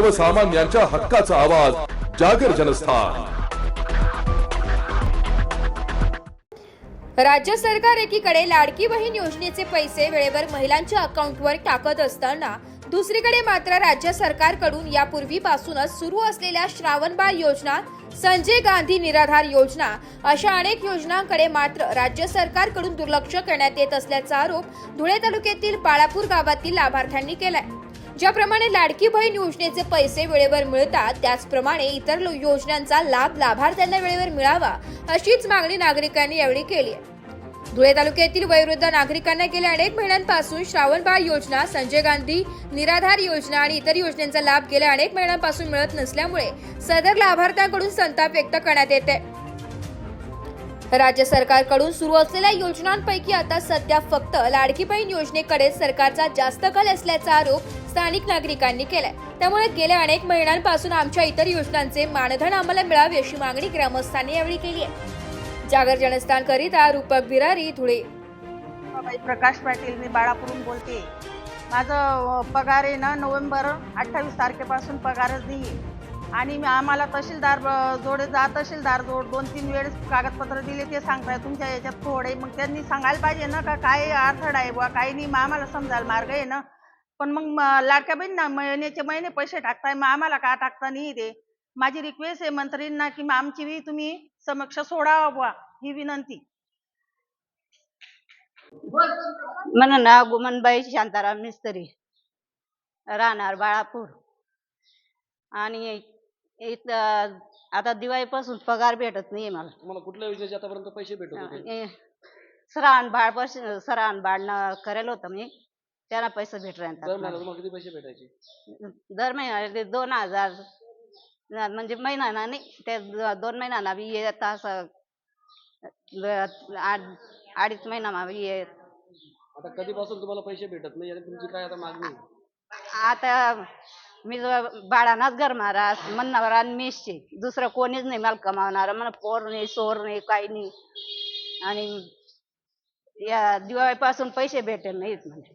सर्वसामान्यांच्या हक्काचा आवाज जागर जनस्थान. राज्य सरकार एकीकडे लाडकी बहीण योजनेचे पैसे वेळेवर महिलांच्या अकाउंटवर टाकत असताना दुसरीकडे मात्र राज्य सरकारकडून यापूर्वीपासूनच सुरू असलेल्या श्रावणबाळ योजना संजय गांधी निराधार योजना अशा अनेक योजनांकडे मात्र राज्य सरकारकडून दुर्लक्ष करण्यात येत असल्याचा आरोप धुळे तालुक्यातील बाळापूर गावातील लाभार्थ्यांनी केलाय. ज्याप्रमाणे लाडकी बहीण योजनेचे पैसे वेळेवर मिळतात त्याचप्रमाणे इतर लो- योजनांचा लाभ लाभार्थ्यांना वेळेवर मिळावा अशीच मागणी नागरिकांनी यावेळी केली आहे. धुळे तालुक्यातील वयोवृद्ध नागरिकांना गेल्या अनेक महिन्यांपासून श्रावणबाळ योजना संजय गांधी निराधार योजना आणि इतर योजनांचा लाभ गेल्या अनेक महिन्यांपासून मिळत नसल्यामुळे सदर लाभार्थ्यांकडून संताप व्यक्त करण्यात येते राज्य सरकारकडून सुरू असलेल्या योजनांपैकी आता सध्या फक्त लाडकी बहीण योजनेकडे सरकारचा जास्त कल असल्याचा आरोप स्थानिक नागरिकांनी केलाय. त्यामुळे गेल्या अनेक महिन्यांपासून आमच्या इतर योजनांचे मानधन आम्हाला मिळावे अशी मागणी ग्रामस्थांनी यावेळी केली आहे. जागर जनस्थान करिता रूपक बिरारी धुळे. प्रकाश पाटील मी बाळापूरून बोलते. माझं पगार आहे ना नोव्हेंबर अठ्ठावीस तारखेपासून पगारच नाही आणि आम्हाला तहसीलदार जोडे जा तहसीलदार जोड दोन तीन वेळेस कागदपत्र दिले ते सांगताय तुमच्या याच्यात थोडे मग त्यांनी सांगायला पाहिजे ना का काय अडथळा आहे बुवा काही नाही मग आम्हाला समजायला मार्ग आहे ना. पण मग म- बहीण ना महिन्याचे महिने पैसे टाकताय मग आम्हाला का टाकता नाही ते? माझी रिक्वेस्ट आहे मंत्रींना की मग आमची बी तुम्ही समक्ष सोडावा बुवा ही विनंती. म्हणून ना गुमनबाई शांताराम मिस्त्री राहणार बाळापूर. आणि इथं आता दिवाळीपासून पगार भेटत नाही मला. तुम्हाला कुठल्या योजनेचे आतापर्यंत पैसे भेटत होते? आणि सरान बाळ पास सरान बाळनं करेल होतं मी. त्याला पैसे भेट दर महिन्याला तुम्हाला किती पैसे भेटायचे? दर महिन्याला ते दोन हजार ना- म्हणजे महिन्याना नाही ते द- दोन महिन्याना बी येत असं. द- अडीच महिना बी येत. आता कधीपासून तुम्हाला पैसे भेटत नाही आणि तुमची काय आता मागणी आहे? आता मी बाळानाच घर मारा म्हणणार आणि मेसचे. दुसरं कोणीच नाही मला कमावणार. मला पोर नाही सोर नाही काही नाही. आणि या दिवाळीपासून पैसे भेटेल नाहीत म्हणजे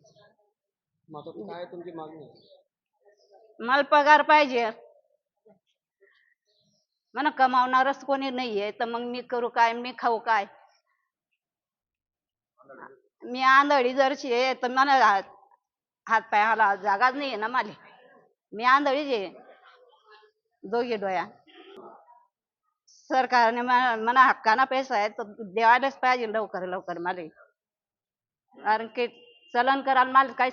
मग आता काय तुमची मागणी? आहे? मला पगार पाहिजे. मला कमावणारच कोणी नाहीये. तर मग मी करू काय? मी खाऊ काय? मी आंधळी जरशी आहे तर मला हात हात पायाला जागाच नाहीये ना मला मी आंधळीच आहे. दोघे डोया सरकारने मला हक्काना पैसा आहे तर द्यायलाच पाहिजे लवकर लवकर मला. कारण की चलन कराल मला काही